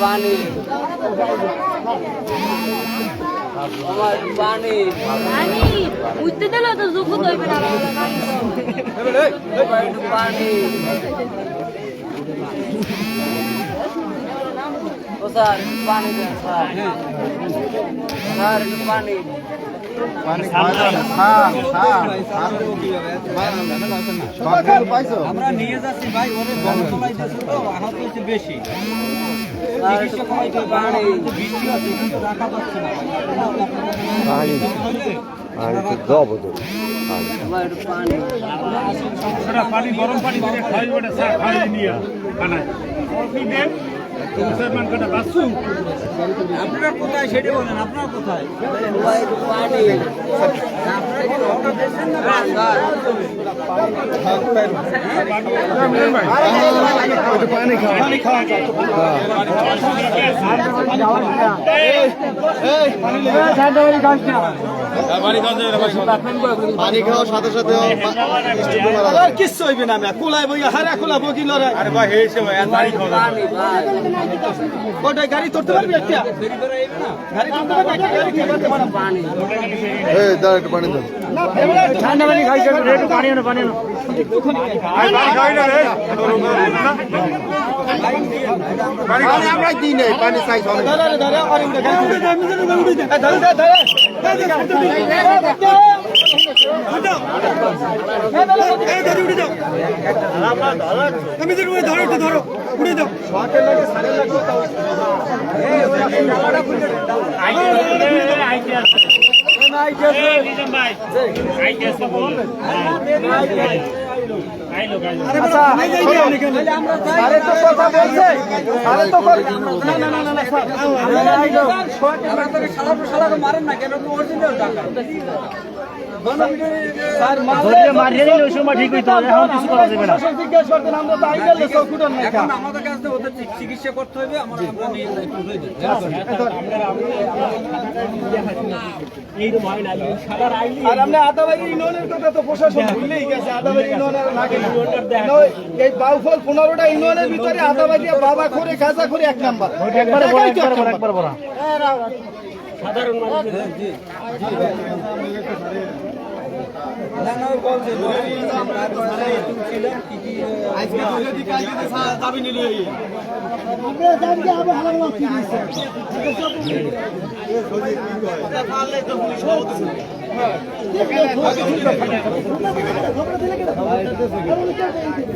পানি আমার পানি আমরা নিয়ে যাচ্ছি ভাই ওরে গরম তো আহত হয়েছে বেশি। পানি গরম পানি চা খাই নিয়ে খানায়। আপনারা কোথায় সেটা বলেন আপনারা কোথায় পানি খাওয়া পানি খাওয়া পানি খাওয়ার সাথে সাথে কিচ্ছু হইবে না কোলায় বই হারা কোলা বগি লড়াই কোটায় গাড়ি ধরতে পারবি একটা গাড়ি ধরতে পারবি ঠান্ডা পানি খাইছে পানি পানি আমরা দিই নাই পানি চাই উঠে ধরো উঠে উঠে উঠে ধরো উড়ে দাও নিজাম ভাই আইতে আমরা তো শালা শালা মারেন না কেন? তো অরিজিনাল টাকা স্যার ধরে মারিয়ে দিলে ওই সময় ঠিক হইতো এখন কিছু করা যাবে না। জিজ্ঞেস করতেন আমরা তো আইডিয়াল চৌকুটার নাই। এখন আমাদের কাছে ওদের চিকিৎসা করতে হবে আমরা আমরা নিয়ে যাই। আর আমরা আদাবাড়ি ইউনিয়নের কথা তো প্রশাসন ভুলেই গেছে। আদাবাড়ি ইউনিয়নের লাগে না। নয়, এই বাউফল পনেরোটা ইউনিয়নের ভিতরে আদাবাড়ি আর বাবা করে খাজা করে এক নাম্বার। একবার বড়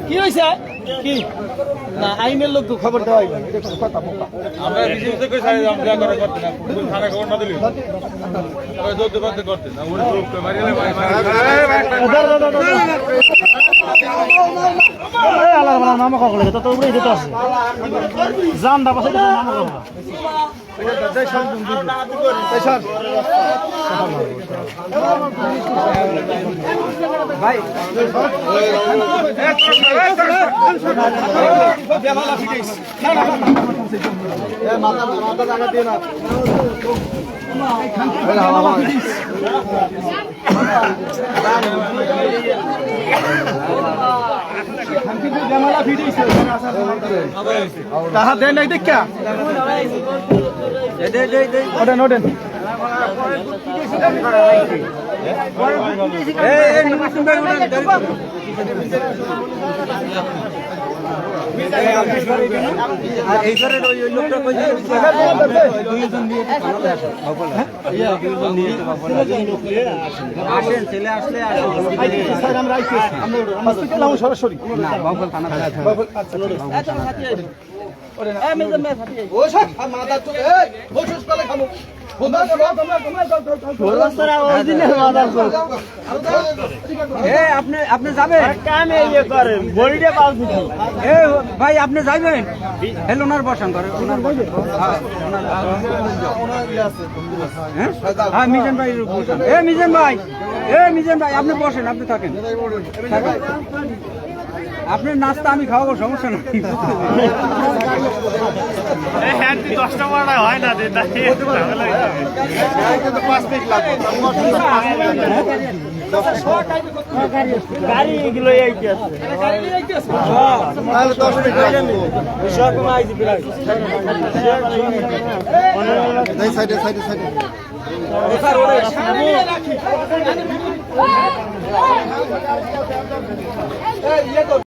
কি হয়েছে কি? না আইনের লোক তো খবর কথা বোকা আমরা বিশেষ করে করতে না থানা খবর না দিলে ওই দৌড়তে পারতে করতে না ওরে মারিলে ভাই আল্লাহর বালা নাম কখন তো তো উপরে যেতে আছে জান দা পাশে নাম কখন তাহা দেন নাই দেখা ওঠেন ওঠেন আসেন ছেলে আসলে স্যার আমরা আইছি আমরা হসপিটাল আমরা সরাসরি না বাবুল থানা বাবুল আচ্ছা ওরে না ও সব মাথা চলে এই বসুস কলে খামু আপনি আপনি যাবেন? ইয়ে ভাই আপনি যাবেন হেল ওনার বসান করে ওনার হ্যাঁ, হ্যাঁ মিজান ভাই এ মিজান ভাই এ মিজান ভাই আপনি বসেন আপনি থাকেন। আপনার নাস্তা আমি খাওয়াবো সমস্যা নেই দশটা বারোটা হয় না গাড়ি এগুলো এইতে আছে তাহলে দশ মিনিট সাইডে সাইডে সাইডে।